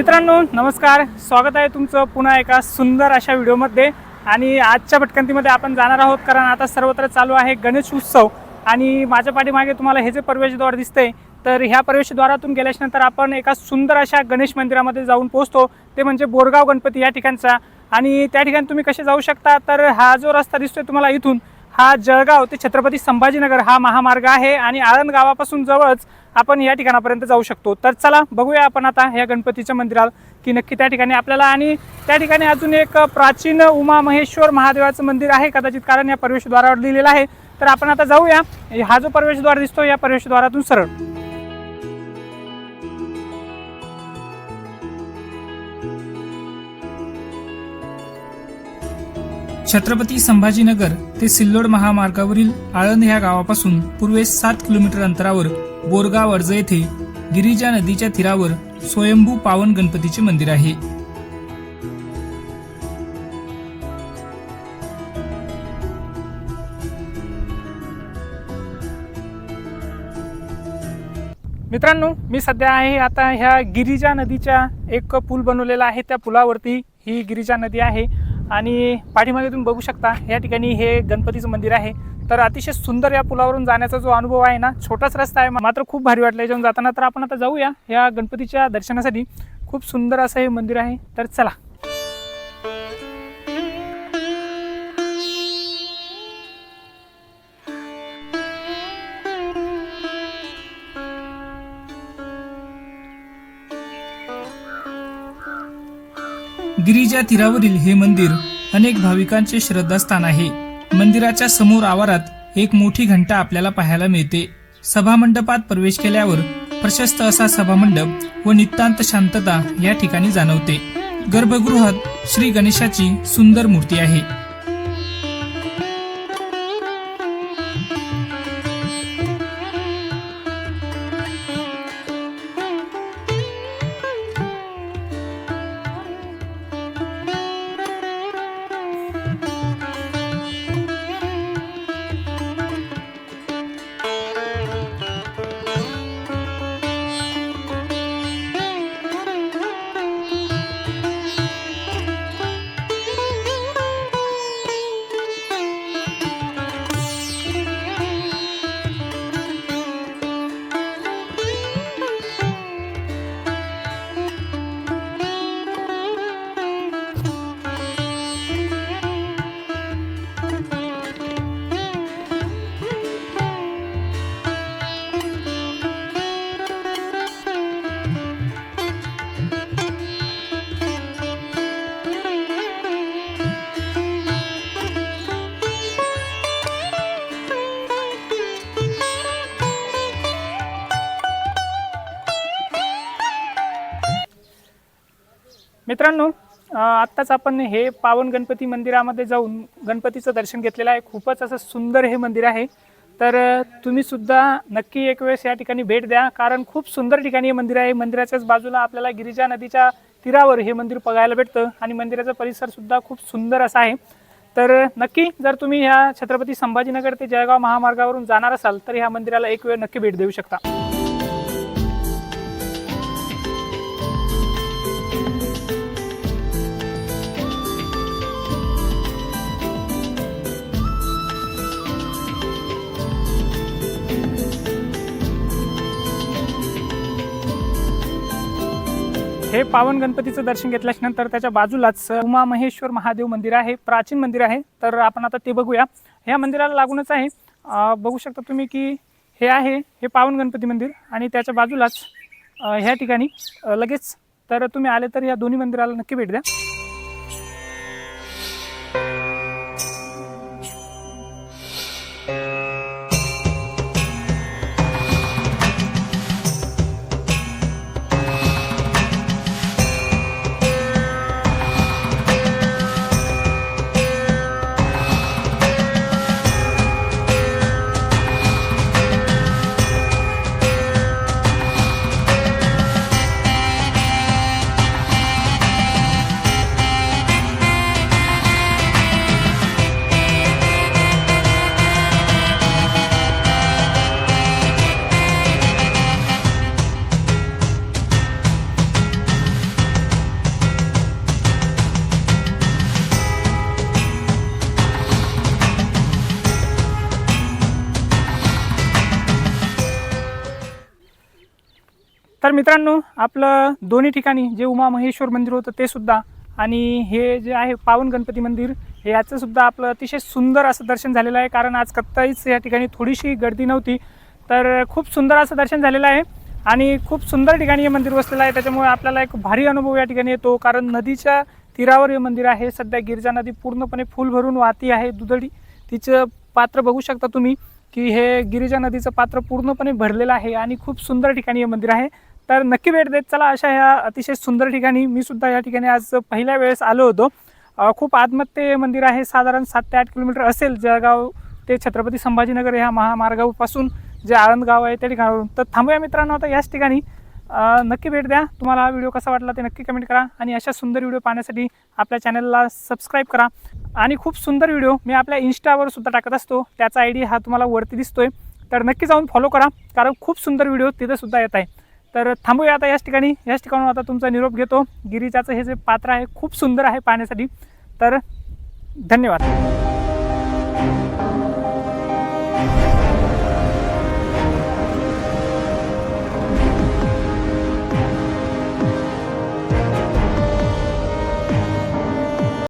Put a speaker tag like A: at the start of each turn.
A: मित्रांनो नमस्कार. स्वागत आहे तुमचं पुन्हा एका सुंदर अशा व्हिडिओमध्ये. आणि आजच्या भटकंतीमध्ये आपण जाणार आहोत कारण आता सर्वत्र चालू आहे गणेश उत्सव. आणि माझ्या पाठीमागे तुम्हाला हे जे प्रवेशद्वार दिसतंय तर ह्या प्रवेशद्वारातून गेल्याच्यानंतर आपण एका सुंदर अशा गणेश मंदिरामध्ये जाऊन पोहोचतो. ते म्हणजे बोरगाव गणपती या ठिकाणचा. आणि त्या ठिकाणी तुम्ही कसे जाऊ शकता? तर हा जो रस्ता दिसतोय तुम्हाला इथून हा जळगाव ते छत्रपती संभाजीनगर हा महामार्ग आहे. आणि आळंद गावापासून जवळच आपण या ठिकाणापर्यंत जाऊ शकतो. तर चला बघूया आपण आता या गणपतीच्या मंदिरात की नक्की त्या ठिकाणी आपल्याला आणि त्या ठिकाणी अजून एक प्राचीन उमा महेश्वर महादेवाचं मंदिर आहे. कदाचित कारण या प्रवेशद्वारावर लिहिलेलं आहे. तर आपण आता जाऊया. हा जो प्रवेशद्वार दिसतो या प्रवेशद्वारातून सरळ. छत्रपती संभाजीनगर ते सिल्लोड महामार्गावरील आळंद ह्या गावापासून पूर्वेस सात किलोमीटर अंतरावर बोरगाव अर्ज येथे गिरिजा नदीच्या तीरावर स्वयंभू पावन गणपतीचे मंदिर आहे. मित्रांनो मी सध्या आहे आता ह्या गिरिजा नदीच्या एक पूल बनवलेला आहे. त्या पुलावरती ही गिरिजा नदी आहे. आणि पाठीमागे तुम्ही बघू शकता या ठिकाणी हे गणपतीचं मंदिर आहे. तर अतिशय सुंदर या पुलावरून जाण्याचा जो अनुभव आहे ना छोटाच रस्ता आहे मात्र खूप भारी वाटलं याच्यावरून जाताना. तर आपण आता जाऊया या गणपतीच्या दर्शनासाठी. खूप सुंदर असं हे मंदिर आहे. तर चला. गिरिजा तीरावरील हे मंदिर अनेक भाविकांचे श्रद्धास्थान आहे. मंदिराच्या समोर आवारात एक मोठी घंटा आपल्याला पाहायला मिळते. सभामंडपात प्रवेश केल्यावर प्रशस्त असा सभामंडप व नितांत शांतता या ठिकाणी जाणवते. गर्भगृहात श्री गणेशाची सुंदर मूर्ती आहे. मित्रांनो आत्ताच आपण हे पावन गणपती मंदिरामध्ये जाऊन गणपतीचं दर्शन घेतलेलं आहे. खूपच असं सुंदर हे मंदिर आहे. तर तुम्ही सुद्धा नक्की एक वेळेस या ठिकाणी भेट द्या कारण खूप सुंदर ठिकाणी हे मंदिर आहे. मंदिराच्याच बाजूला आपल्याला गिरिजा नदीच्या तीरावर हे मंदिर बघायला भेटतं आणि मंदिराचा परिसरसुद्धा खूप सुंदर असा आहे. तर नक्की जर तुम्ही ह्या छत्रपती संभाजीनगर ते जळगाव महामार्गावरून जाणार असाल तर ह्या मंदिराला एक वेळ नक्की भेट देऊ शकता. हे पावन गणपतीचं दर्शन घेतल्यानंतर त्याच्या बाजूलाच उमा महेश्वर महादेव मंदिर आहे प्राचीन मंदिर आहे. तर आपण आता ते बघूया. ह्या मंदिराला लागूनच आहे बघू शकता तुम्ही की हे आहे हे पावन गणपती मंदिर आणि त्याच्या बाजूलाच ह्या ठिकाणी लगेच तर तुम्ही आले तर या दोन्ही मंदिराला नक्की भेट द्या. तर मित्रांनो आपलं दोन्ही ठिकाणी जे उमा महेश्वर मंदिर होतं ते सुद्धा आणि हे जे आहे पावन गणपती मंदिर हे याचं सुद्धा आपलं अतिशय सुंदर असं दर्शन झालेलं आहे. कारण आज कत्ताईच या ठिकाणी थोडीशी गर्दी नव्हती तर खूप सुंदर असं दर्शन झालेलं आहे आणि खूप सुंदर ठिकाणी हे मंदिर बसलेलं आहे. त्याच्यामुळे आपल्याला एक भारी अनुभव या ठिकाणी येतो कारण नदीच्या तीरावर हे मंदिर आहे. सध्या गिरजा नदी पूर्णपणे फुल भरून वाहती आहे दुधडी तिचं पात्र बघू शकता तुम्ही की हे गिरिजा नदीचं पात्र पूर्णपणे भरलेलं आहे आणि खूप सुंदर ठिकाणी हे मंदिर आहे. तर नक्की भेट देत चला अशा ह्या अतिशय सुंदर ठिकाणी मी सुद्धा या ठिकाणी आज पहिल्या वेळेस आलो होतो. खूप आत्महत्ये मंदिर आहे साधारण सात ते आठ किलोमीटर असेल जळगाव ते छत्रपती संभाजीनगर ह्या महामार्गापासून जे आळंद गाव आहे त्या ठिकाणावरून. तर थांबूया मित्रांनो आता याच ठिकाणी. नक्की भेट द्या. तुम्हाला हा व्हिडिओ कसा वाटला ते नक्की कमेंट करा आणि अशा सुंदर व्हिडिओ पाहण्यासाठी आपल्या चॅनलला सबस्क्राईब करा. आणि खूप सुंदर व्हिडिओ मी आपल्या इन्स्टावर सुद्धा टाकत असतो. त्याचा आय डी हा तुम्हाला वरती दिसतोय. तर नक्की जाऊन फॉलो करा. कारण खूप सुंदर व्हिडिओ तिथंसुद्धा येत आहे. तर थांबूया आता याच ठिकाणी. याच ठिकाणून आता तुमचा निरोप घेतो. गिरीजाचं हे जे पात्र आहे खूप सुंदर आहे पाहण्यासाठी. तर धन्यवाद.